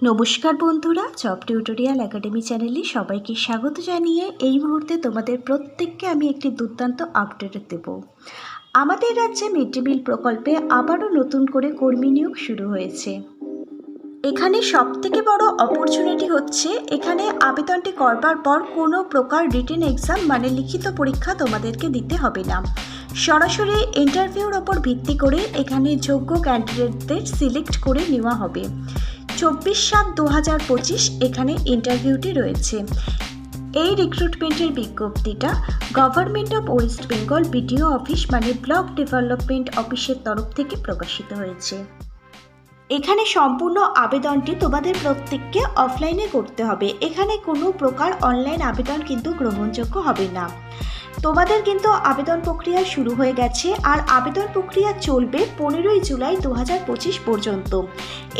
নমস্কার বন্ধুরা, job tutorial academy চ্যানেলে সবাইকে স্বাগত জানিয়ে এই মুহূর্তে তোমাদের প্রত্যেককে আমি একটি দুর্দান্ত আপডেট দেব। আমাদের রাজ্যে মিড ডে মিল প্রকল্পে আবারও নতুন করে কর্মী নিয়োগ শুরু হয়েছে। এখানে সবথেকে বড় অপরচুনিটি হচ্ছে, এখানে আবেদনটি করবার পর কোনো প্রকার রিটেন এক্সাম মানে লিখিত পরীক্ষা তোমাদেরকে দিতে হবে না। সরাসরি ইন্টারভিউর ওপর ভিত্তি করে এখানে যোগ্য ক্যান্ডিডেটদের সিলেক্ট করে নেওয়া হবে। চব্বিশ সাত দু হাজার পঁচিশ এখানে ইন্টারভিউটি রয়েছে। এই রিক্রুটমেন্টের বিজ্ঞপ্তিটা government of West Bengal BDO office মানে ব্লক ডেভেলপমেন্ট অফিসের তরফ থেকে প্রকাশিত হয়েছে। এখানে সম্পূর্ণ আবেদনটি তোমাদের প্রত্যেককে অফলাইনে করতে হবে। এখানে কোনো প্রকার অনলাইন আবেদন কিন্তু গ্রহণযোগ্য হবে না। তোমাদের কিন্তু আবেদন প্রক্রিয়া শুরু হয়ে গেছে আর আবেদন প্রক্রিয়া চলবে পনেরোই জুলাই দু হাজার পঁচিশ পর্যন্ত।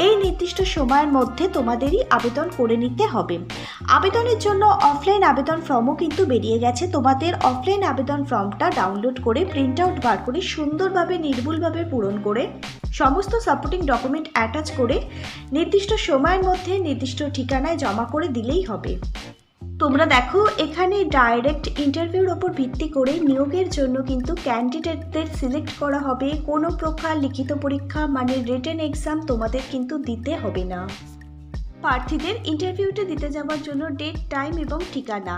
এই নির্দিষ্ট সময়ের মধ্যে তোমাদেরই আবেদন করে নিতে হবে। আবেদনের জন্য অফলাইন আবেদন ফর্মও কিন্তু বেরিয়ে গেছে। তোমাদের অফলাইন আবেদন ফর্মটা ডাউনলোড করে প্রিন্ট আউট বার করে, সুন্দরভাবে, নির্ভুলভাবে পূরণ করে, সমস্ত সাপোর্টিং ডকুমেন্ট অ্যাটাচ করে, নির্দিষ্ট সময়ের মধ্যে নির্দিষ্ট ঠিকানায় জমা করে দিলেই হবে। তোমরা দেখো, এখানে ডাইরেক্ট ইন্টারভিউর ওপর ভিত্তি করে নিয়োগের জন্য কিন্তু ক্যান্ডিডেটদের সিলেক্ট করা হবে। কোনো প্রকার লিখিত পরীক্ষা মানে রিটেন এক্সাম তোমাদের কিন্তু দিতে হবে না। প্রার্থীদের ইন্টারভিউটা দিতে যাওয়ার জন্য ডেট টাইম এবং ঠিকানা।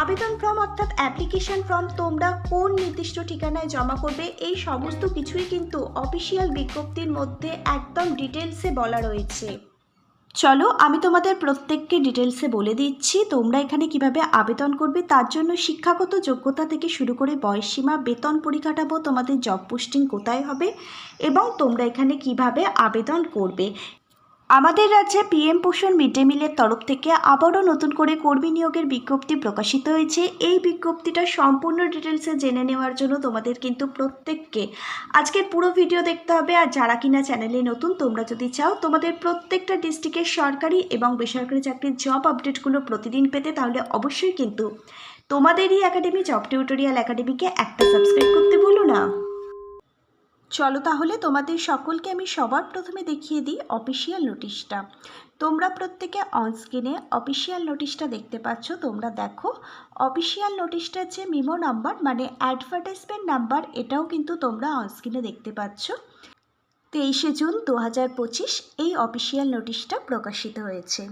আবেদন ফর্ম অর্থাৎ অ্যাপ্লিকেশন ফর্ম তোমরা কোন নির্দিষ্ট ঠিকানায় জমা করবে, এই সমস্ত কিছুই কিন্তু অফিসিয়াল বিজ্ঞপ্তির মধ্যে একদম ডিটেলসে বলা রয়েছে। চলো আমি তোমাদের প্রত্যেককে ডিটেলসে বলে দিচ্ছি তোমরা এখানে কীভাবে আবেদন করবে, তার জন্য শিক্ষাগত যোগ্যতা থেকে শুরু করে বয়সসীমা, বেতন পরিকাঠামো, তোমাদের জব পোস্টিং কোথায় হবে এবং তোমরা এখানে কীভাবে আবেদন করবে। আমাদের রাজ্যে পিএম পোষণ মিড ডে মিলের তরফ থেকে আবারও নতুন করে কর্মী নিয়োগের বিজ্ঞপ্তি প্রকাশিত হয়েছে। এই বিজ্ঞপ্তিটা সম্পূর্ণ ডিটেলসে জেনে নেওয়ার জন্য তোমাদের কিন্তু প্রত্যেককে আজকের পুরো ভিডিও দেখতে হবে। আর যারা কিনা চ্যানেলে নতুন, তোমরা যদি চাও তোমাদের প্রত্যেকটা ডিস্ট্রিক্টের সরকারি এবং বেসরকারি চাকরির জব আপডেটগুলো প্রতিদিন পেতে তাহলে অবশ্যই কিন্তু তোমাদেরই একাডেমি জব টিউটোরিয়াল একাডেমিকে একটা সাবস্ক্রাইব করতে ভুলো না। চলো তাহলে তোমাদের সকলকে আমি সবার প্রথমে দেখিয়ে দিই অফিসিয়াল নোটিশটা তোমরা প্রত্যেকে অনস্ক্রিনে অফিসিয়াল নোটিশটা দেখতে পাচ্ছ। তোমরা দেখো অফিসিয়াল নোটিশটার যে মিমো নাম্বার মানে অ্যাডভার্টাইজমেন্ট নাম্বার এটাও কিন্তু তোমরা অনস্ক্রিনে দেখতে পাচ্ছ। তেইশে জুন দু হাজার পঁচিশ এই অফিসিয়াল নোটিশটা প্রকাশিত হয়েছে।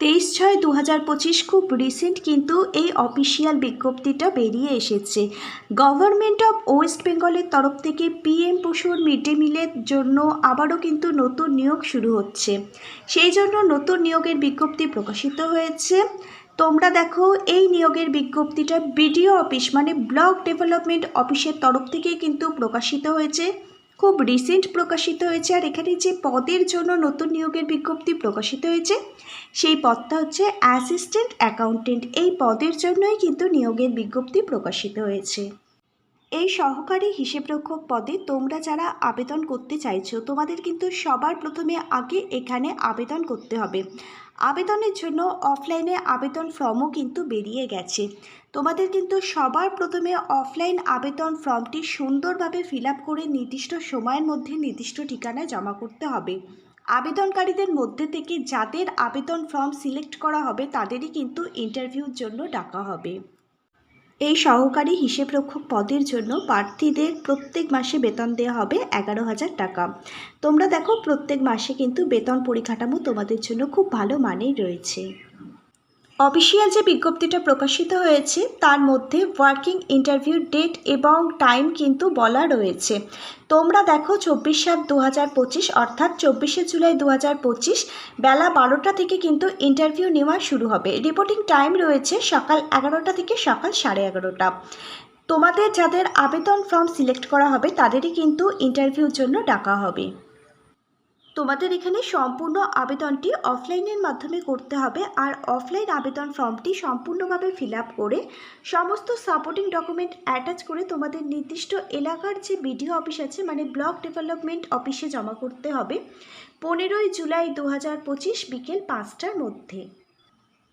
তেইশ ছয় দু হাজার পঁচিশ খুব রিসেন্ট কিন্তু এই অফিসিয়াল বিজ্ঞপ্তিটা বেরিয়ে এসেছে। গভর্নমেন্ট অফ ওয়েস্ট বেঙ্গলের তরফ থেকে পিএম পশুর মিড ডে মিলের জন্য আবারও কিন্তু নতুন নিয়োগ শুরু হচ্ছে। সেই জন্য নতুন নিয়োগের বিজ্ঞপ্তি প্রকাশিত হয়েছে। তোমরা দেখো, এই নিয়োগের বিজ্ঞপ্তিটা বিডিও অফিস মানে ব্লক ডেভেলপমেন্ট অফিসের তরফ থেকে কিন্তু প্রকাশিত হয়েছে। খুব রিসেন্ট প্রকাশিত হয়েছে আর এখানে যে পদের জন্য নতুন নিয়োগের বিজ্ঞপ্তি প্রকাশিত হয়েছে, সেই পদটা হচ্ছে অ্যাসিস্ট্যান্ট অ্যাকাউন্টেন্ট এই পদের জন্যই কিন্তু নিয়োগের বিজ্ঞপ্তি প্রকাশিত হয়েছে। এই সহকারী হিসেবরক্ষক পদে তোমরা যারা আবেদন করতে চাইছো, তোমাদের কিন্তু সবার প্রথমে আগে এখানে আবেদন করতে হবে। আবেদনের জন্য অফলাইনে আবেদন ফর্মও কিন্তু বেরিয়ে গেছে। তোমাদের কিন্তু সবার প্রথমে অফলাইন আবেদন ফর্মটি সুন্দরভাবে ফিল করে নির্দিষ্ট সময়ের মধ্যে নির্দিষ্ট ঠিকানায় জমা করতে হবে। আবেদনকারীদের মধ্যে থেকে যাদের আবেদন ফর্ম সিলেক্ট করা হবে, তাদেরই কিন্তু ইন্টারভিউর জন্য ডাকা হবে। এই সহকারী হিসেবরক্ষক পদের জন্য প্রার্থীদের প্রত্যেক মাসে বেতন দেওয়া হবে এগারো হাজার টাকা। তোমরা দেখো, প্রত্যেক মাসে কিন্তু বেতন পরিকাঠামো তোমাদের জন্য খুব ভালো মানেই রয়েছে। অফিসিয়াল যে বিজ্ঞপ্তিটা প্রকাশিত হয়েছে, তার মধ্যে ওয়ার্কিং ইন্টারভিউ ডেট এবং টাইম কিন্তু বলা রয়েছে। তোমরা দেখো চব্বিশ সাত দু হাজার পঁচিশ, অর্থাৎ চব্বিশে জুলাই দু হাজার পঁচিশ, বেলা বারোটা থেকে কিন্তু ইন্টারভিউ নেওয়া শুরু হবে। রিপোর্টিং টাইম রয়েছে সকাল এগারোটা থেকে সকাল সাড়ে এগারোটা। তোমাদের যাদের আবেদন ফর্ম সিলেক্ট করা হবে, তাদেরই কিন্তু ইন্টারভিউর জন্য ডাকা হবে। তোমাদের এখানে সম্পূর্ণ আবেদনটি অফলাইনের মাধ্যমে করতে হবে আর অফলাইন আবেদন ফর্মটি সম্পূর্ণভাবে ফিল করে সমস্ত সাপোর্টিং ডকুমেন্ট অ্যাটাচ করে তোমাদের নির্দিষ্ট এলাকার যে বিডিও অফিস আছে মানে ব্লক ডেভেলপমেন্ট অফিসে জমা করতে হবে পনেরোই জুলাই দু হাজার পঁচিশ বিকেল পাঁচটার মধ্যে।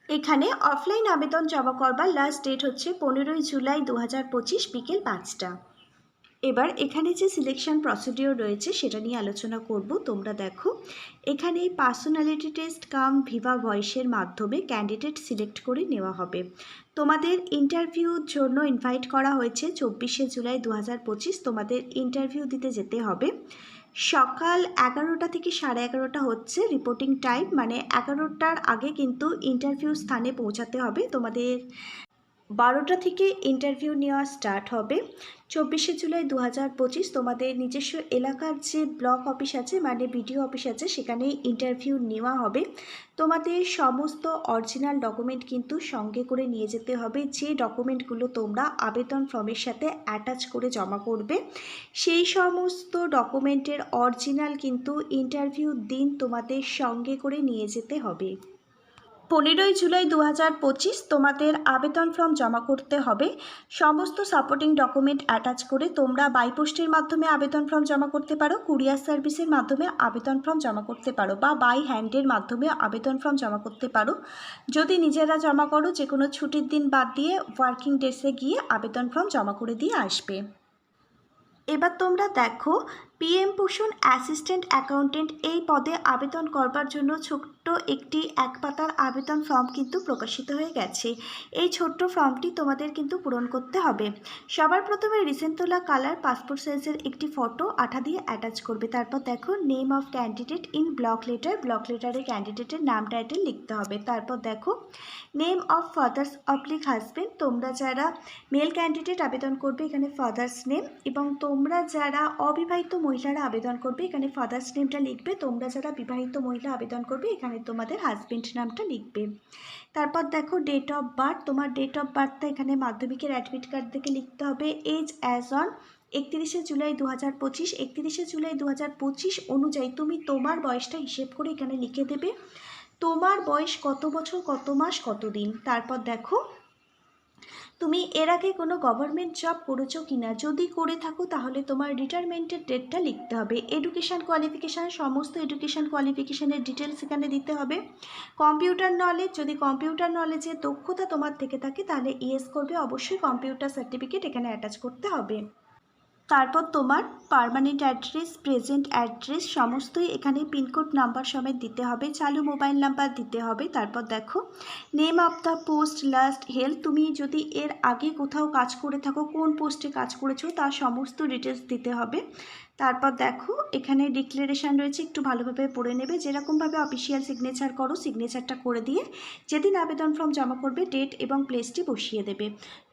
এখানে অফলাইন আবেদন জমা করবার লাস্ট ডেট হচ্ছে পনেরোই জুলাই দু হাজার পঁচিশ বিকেল পাঁচটা। এবার এখানে যে সিলেকশন প্রসিডিওর রয়েছে সেটা নিয়ে আলোচনা করব, তোমরা দেখো। এখানে পার্সোনালিটি টেস্ট কাম ভিভা ভয়েসের মাধ্যমে ক্যান্ডিডেট সিলেক্ট করে নেওয়া হবে। তোমাদের ইন্টারভিউর জন্য ইনভাইট করা হয়েছে চব্বিশে জুলাই দু হাজার পঁচিশ, তোমাদের ইন্টারভিউ দিতে যেতে হবে। সকাল এগারোটা থেকে সাড়ে এগারোটা হচ্ছে রিপোর্টিং টাইম মানে এগারোটার আগে কিন্তু ইন্টারভিউ স্থানে পৌঁছাতে হবে। তোমাদের বারোটা থেকে ইন্টারভিউ নেওয়া স্টার্ট হবে। চব্বিশে জুলাই দু হাজার পঁচিশ তোমাদের নিজস্ব এলাকার যে ব্লক অফিস আছে মানে বিডিও অফিস আছে, সেখানে ইন্টারভিউ নেওয়া হবে। তোমাদের সমস্ত অরিজিনাল ডকুমেন্ট কিন্তু সঙ্গে করে নিয়ে যেতে হবে। যে ডকুমেন্টগুলো তোমরা আবেদন ফর্মের সাথে অ্যাটাচ করে জমা করবে, সেই সমস্ত ডকুমেন্টের অরিজিনাল কিন্তু ইন্টারভিউ দিন তোমাদের সঙ্গে করে নিয়ে যেতে হবে। পনেরোই জুলাই দু হাজার পঁচিশ তোমাদের আবেদন ফর্ম জমা করতে হবে। সমস্ত সাপোর্টিং ডকুমেন্ট অ্যাটাচ করে তোমরা বাইপোস্টের মাধ্যমে আবেদন ফর্ম জমা করতে পারো কুরিয়ার সার্ভিসের মাধ্যমে আবেদন ফর্ম জমা করতে পারো বা বাই হ্যান্ডের মাধ্যমে আবেদন ফর্ম জমা করতে পারো। যদি নিজেরা জমা করো যে কোনো ছুটির দিন বাদ দিয়ে ওয়ার্কিং ডেসে গিয়ে আবেদন ফর্ম জমা করে দিয়ে আসবে। এবার তোমরা দেখো পিএম পোষণ অ্যাসিস্ট্যান্ট অ্যাকাউন্টেন্ট এই পদে আবেদন করবার জন্য ছোট্ট একটি এক পাতার আবেদন ফর্ম কিন্তু প্রকাশিত হয়ে গেছে। এই ছোট্ট ফর্মটি তোমাদের কিন্তু পূরণ করতে হবে। সবার প্রথমে রিসেন্ট তোলা কালার পাসপোর্ট সাইজের একটি ফটো আঠা দিয়ে অ্যাটাচ করবে। তারপর দেখো, name of candidate in block letter. Block লেটারে ক্যান্ডিডেটের নাম, টাইটেল লিখতে হবে। তারপর দেখো, name of father's oblique husband. তোমরা যারা মেল ক্যান্ডিডেট আবেদন করবে, এখানে ফাদার্স নেম। এবং তোমরা যারা অবিবাহিত মহিলারা আবেদন করবে, এখানে ফাদার্স নেমটা লিখবে, তোমরা যারা বিবাহিত মহিলা আবেদন করবে, এখানে তোমাদের হাজবেন্ড নামটা লিখবে। তারপর দেখো ডেট অফ বার্থ তোমার ডেট অফ বার্থটা এখানে মাধ্যমিকের অ্যাডমিট কার্ড থেকে লিখতে হবে এজ অ্যাজ অন একত্রিশে জুলাই দু হাজার পঁচিশ, একত্রিশে জুলাই দু হাজার পঁচিশ অনুযায়ী তুমি তোমার বয়সটা হিসেব করে এখানে লিখে দেবে। তোমার বয়স কত বছর, কত মাস, কত দিন? তারপর দেখো তুমি এর আগে কোনো গভর্নমেন্ট জব করেছ কি না যদি করে থাকো, তাহলে তোমার রিটায়ারমেন্টের ডেটটা লিখতে হবে। এডুকেশান কোয়ালিফিকেশান সমস্ত এডুকেশান কোয়ালিফিকেশানের ডিটেলস এখানে দিতে হবে। কম্পিউটার নলেজ যদি কম্পিউটার নলেজের দক্ষতা তোমার থেকে থাকে, তাহলে ইএস করবে। অবশ্যই কম্পিউটার সার্টিফিকেট এখানে অ্যাটাচ করতে হবে। তারপর তোমার পারমানেন্ট অ্যাড্রেস প্রেজেন্ট অ্যাড্রেস সমস্তই এখানে পিনকোড নাম্বার সমেত দিতে হবে, চালু মোবাইল নাম্বার দিতে হবে। তারপর দেখো name of the post last help তুমি যদি এর আগে কোথাও কাজ করে থাকো, কোন পোস্টে কাজ করেছ তার সমস্ত ডিটেলস দিতে হবে। তারপর দেখো, এখানে ডিক্লারেশান রয়েছে, একটু ভালোভাবে পড়ে নেবে। যেরকমভাবে অফিসিয়াল সিগনেচার করো সিগনেচারটা করে দিয়ে যেদিন আবেদন ফর্ম জমা করবে ডেট এবং প্লেসটি বসিয়ে দেবে।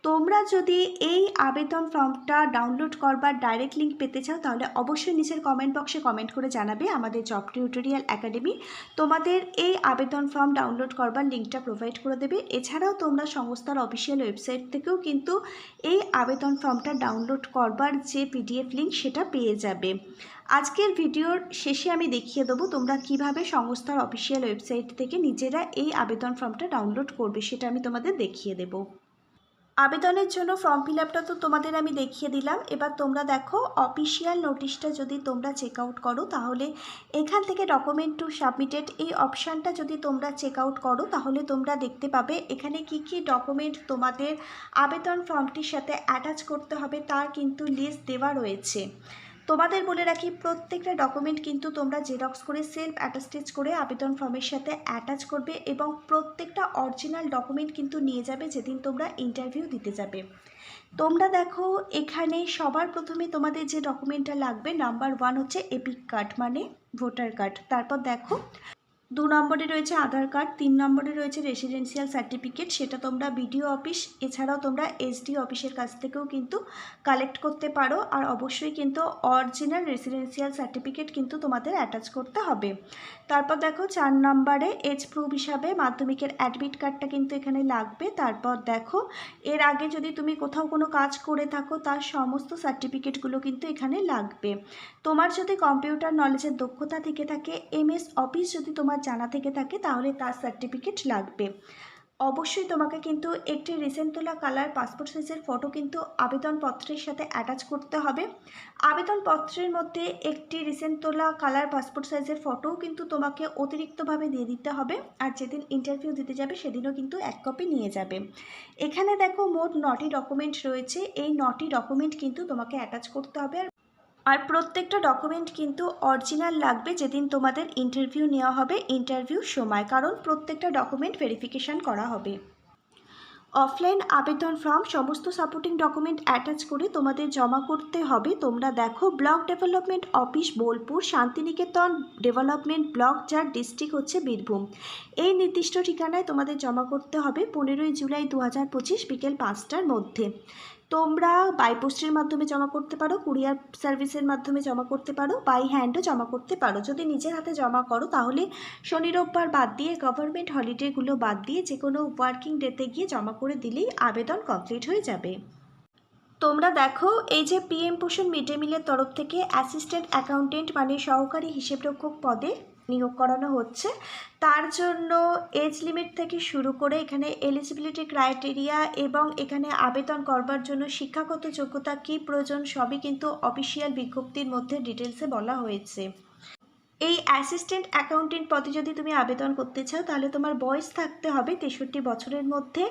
তোমরা যদি এই আবেদন ফর্মটা ডাউনলোড করবার ডাইরেক্ট লিঙ্ক পেতে চাও, তাহলে অবশ্যই নিচের কমেন্ট বক্সে কমেন্ট করে জানাবে আমাদের জব টিউটোরিয়াল একাডেমি তোমাদের এই আবেদন ফর্ম ডাউনলোড করবার লিঙ্কটা প্রোভাইড করে দেবে। এছাড়াও তোমরা সংস্থার অফিসিয়াল ওয়েবসাইট থেকেও কিন্তু এই আবেদন ফর্মটা ডাউনলোড করবার যে পিডিএফ লিঙ্ক সেটা পেয়ে যাবে। আজকের ভিডিওর শেষে আমি দেখিয়ে দেবো তোমরা কীভাবে সংস্থার অফিসিয়াল ওয়েবসাইট থেকে নিজেরা এই আবেদন ফর্মটা ডাউনলোড করবে, সেটা আমি তোমাদের দেখিয়ে দেবো। আবেদনের জন্য ফর্ম ফিল আপটা তো তোমাদের আমি দেখিয়ে দিলাম। এবার তোমরা দেখো অফিসিয়াল নোটিশটা যদি তোমরা চেক আউট করো, তাহলে এখান থেকে ডকুমেন্ট টু সাবমিটেড এই অপশানটা যদি তোমরা চেক আউট করো, তাহলে তোমরা দেখতে পাবে এখানে কি কি ডকুমেন্ট তোমাদের আবেদন ফর্মটির সাথে অ্যাটাচ করতে হবে, তার কিন্তু লিস্ট দেওয়া রয়েছে। তোমাদের বলে রাখি, প্রত্যেকটা ডকুমেন্ট কিন্তু তোমরা জেরক্স করে সেলফ অ্যাটাস্টেজ করে আবেদন ফর্মের সাথে অ্যাটাচ করবে এবং প্রত্যেকটা অরিজিনাল ডকুমেন্ট কিন্তু নিয়ে যাবে যেদিন তোমরা ইন্টারভিউ দিতে যাবে। তোমরা দেখো, এখানে সবার প্রথমে তোমাদের যে ডকুমেন্টটা লাগবে নাম্বার ওয়ান হচ্ছে এপিক কার্ড মানে ভোটার কার্ড তারপর দেখো দু নম্বরে রয়েছে আধার কার্ড, তিন নম্বরে রয়েছে রেসিডেন্সিয়াল সার্টিফিকেট সেটা তোমরা বিডিও অফিস এছাড়াও তোমরা এসডি অফিসের কাছ থেকেও কিন্তু কালেক্ট করতে পারো। আর অবশ্যই কিন্তু অরিজিনাল রেসিডেন্সিয়াল সার্টিফিকেট কিন্তু তোমাদের অ্যাটাচ করতে হবে। তারপর দেখো চার নম্বরে এজ প্রুফ হিসাবে মাধ্যমিকের অ্যাডমিট কার্ডটা কিন্তু এখানে লাগবে। তারপর দেখো এর আগে যদি তুমি কোথাও কোনো কাজ করে থাকো, তার সমস্ত সার্টিফিকেটগুলো কিন্তু এখানে লাগবে। তোমার যদি কম্পিউটার নলেজের দক্ষতা থেকে থাকে এমএস অফিস যদি তোমার জানা থেকে থাকে, তাহলে তার সার্টিফিকেট লাগবে। অবশ্যই তোমাকে কিন্তু একটি রিসেন্ট তোলা কালার পাসপোর্ট সাইজের ফটো কিন্তু আবেদনপত্রের সাথে অ্যাটাচ করতে হবে। আবেদনপত্রের মধ্যে একটি রিসেন্ট তোলা কালার পাসপোর্ট সাইজের ফটোও কিন্তু তোমাকে অতিরিক্তভাবে দিয়ে দিতে হবে আর যেদিন ইন্টারভিউ দিতে যাবে সেদিনও কিন্তু এক কপি নিয়ে যাবে। এখানে দেখো মোট নটি ডকুমেন্ট রয়েছে, এই নটি ডকুমেন্ট কিন্তু তোমাকে অ্যাটাচ করতে হবে আর আর প্রত্যেকটা ডকুমেন্ট কিন্তু অরিজিনাল লাগবে যেদিন তোমাদের ইন্টারভিউ নেওয়া হবে ইন্টারভিউর সময়। কারণ প্রত্যেকটা ডকুমেন্ট ভেরিফিকেশান করা হবে। অফলাইন আবেদন ফর্ম সমস্ত সাপোর্টিং ডকুমেন্ট অ্যাটাচ করে তোমাদের জমা করতে হবে। তোমরা দেখো, block development office, Bolpur, Santiniketan development block, যার ডিস্ট্রিক্ট হচ্ছে বীরভূম। এই নির্দিষ্ট ঠিকানায় তোমাদের জমা করতে হবে পনেরোই জুলাই দু হাজার পঁচিশ বিকেল পাঁচটার মধ্যে। তোমরা বাই পোস্টের মাধ্যমে জমা করতে পারো কুরিয়ার সার্ভিসের মাধ্যমে জমা করতে পারো বাই হ্যান্ডও জমা করতে পারো। যদি নিজের হাতে জমা করো, তাহলে শনি, রোববার বাদ দিয়ে গভর্নমেন্ট হলিডেগুলো বাদ দিয়ে যে কোনো ওয়ার্কিং ডেতে গিয়ে জমা করে দিলেই আবেদন কমপ্লিট হয়ে যাবে। তোমরা দেখো, এই যে পিএম পোষণ মিড ডে মিলের তরফ থেকে অ্যাসিস্ট্যান্ট অ্যাকাউন্টেন্ট মানে সহকারী হিসেবরক্ষক পদে নিয়োগ করানো হচ্ছে। তার জন্য এজ লিমিট থেকে শুরু করে এখানে এলিজিবিলিটি ক্রাইটেরিয়া এবং এখানে আবেদন করবার জন্য শিক্ষাগত যোগ্যতা কী প্রয়োজন সবই কিন্তু অফিসিয়াল বিজ্ঞপ্তির মধ্যে ডিটেলসে বলা হয়েছে। এই অ্যাসিস্ট্যান্ট অ্যাকাউন্টেন্ট পদে যদি তুমি আবেদন করতে চাও, তাহলে তোমার বয়স থাকতে হবে তেষট্টি বছরের মধ্যে।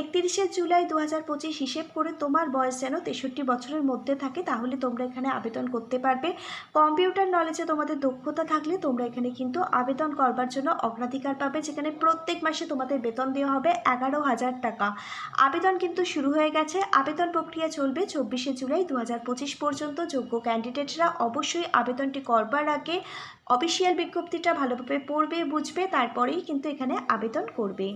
একত্রিশে জুলাই দু হাজার পঁচিশ হিসেব করে তোমার বয়স যেন তেষট্টি বছরের মধ্যে থাকে, তাহলে তোমরা এখানে আবেদন করতে পারবে। কম্পিউটার নলেজে তোমাদের দক্ষতা থাকলে তোমরা এখানে কিন্তু আবেদন করবার জন্য অগ্রাধিকার পাবে, যেখানে প্রত্যেক মাসে তোমাদের বেতন দেওয়া হবে এগারো হাজার টাকা। আবেদন কিন্তু শুরু হয়ে গেছে। আবেদন প্রক্রিয়া চলবে চব্বিশে জুলাই দু হাজার পঁচিশ পর্যন্ত। যোগ্য ক্যান্ডিডেটরা অবশ্যই আবেদনটি করবার আগে অফিসিয়াল বিজ্ঞপ্তিটা ভালোভাবে পড়বে, বুঝবে, তারপরেই কিন্তু এখানে আবেদন করবে।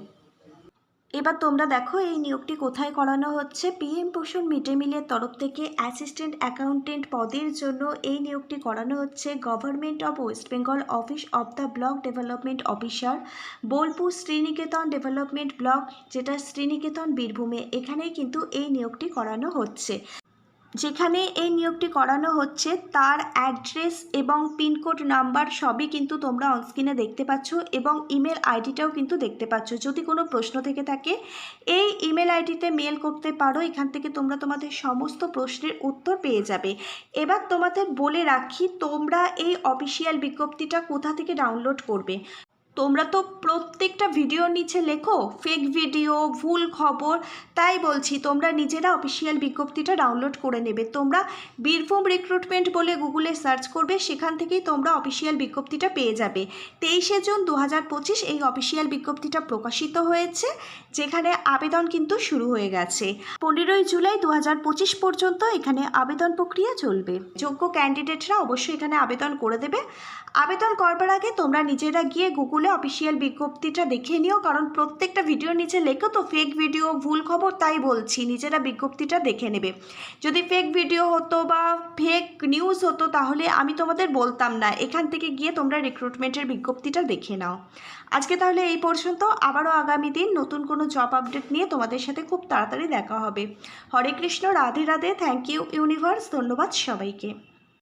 এবার তোমরা দেখো এই নিয়োগটি কোথায় করানো হচ্ছে। পিএম পোষণ মিড ডে মিলের তরফ থেকে অ্যাসিস্ট্যান্ট অ্যাকাউন্টেন্ট পদের জন্য এই নিয়োগটি করানো হচ্ছে। Government of West Bengal office of the block development officer, Bolpur Sriniketan development block, যেটা শ্রীনিকেতন বীরভূমে। এখানেই কিন্তু এই নিয়োগটি করানো হচ্ছে। যেখানে এই নিয়োগটি করানো হচ্ছে, তার অ্যাড্রেস এবং পিনকোড নাম্বার সবই কিন্তু তোমরা অনস্ক্রিনে দেখতে পাচ্ছ এবং ইমেল আইডিটাও কিন্তু দেখতে পাচ্ছ। যদি কোনো প্রশ্ন থেকে থাকে, এই ইমেল আইডিতে মেল করতে পারো, এখান থেকে তোমরা তোমাদের সমস্ত প্রশ্নের উত্তর পেয়ে যাবে। এবার তোমাদের বলে রাখি, তোমরা এই অফিসিয়াল বিজ্ঞপ্তিটা কোথা থেকে ডাউনলোড করবে? তোমরা তো প্রত্যেকটা ভিডিওর নিচে লেখো ফেক ভিডিও ভুল খবর, তাই বলছি তোমরা নিজেরা অফিসিয়াল বিজ্ঞপ্তিটা ডাউনলোড করে নেবে। তোমরা বীরভূম রিক্রুটমেন্ট বলে গুগলে সার্চ করবে, সেখান থেকেই তোমরা অফিসিয়াল বিজ্ঞপ্তিটা পেয়ে যাবে। তেইশে জুন দু হাজার পঁচিশ এই অফিসিয়াল বিজ্ঞপ্তিটা প্রকাশিত হয়েছে, যেখানে আবেদন কিন্তু শুরু হয়ে গেছে। পনেরোই জুলাই দু হাজার পঁচিশ পর্যন্ত এখানে আবেদন প্রক্রিয়া চলবে। যোগ্য ক্যান্ডিডেটরা অবশ্যই এখানে আবেদন করে দেবে। আবেদন করবার আগে তোমরা নিজেরা গিয়ে গুগলে অফিসিয়াল বিজ্ঞপ্তিটা দেখে নিও, কারণ প্রত্যেকটা ভিডিওর নিচে লেখো তো ফেক ভিডিও ভুল খবর তাই বলছি, নিজেরা বিজ্ঞপ্তিটা দেখে নেবে। যদি ফেক ভিডিও হতো বা ফেক নিউজ হতো, তাহলে আমি তোমাদের বলতাম না। এখান থেকে গিয়ে তোমরা রিক্রুটমেন্টের বিজ্ঞপ্তিটা দেখে নাও। আজকে তাহলে এই পর্যন্ত। আবারও আগামী দিন নতুন কোনো জব আপডেট নিয়ে তোমাদের সাথে খুব তাড়াতাড়ি দেখা হবে। Hare Krishna, Radhe Radhe. Thank you universe ধন্যবাদ সবাইকে।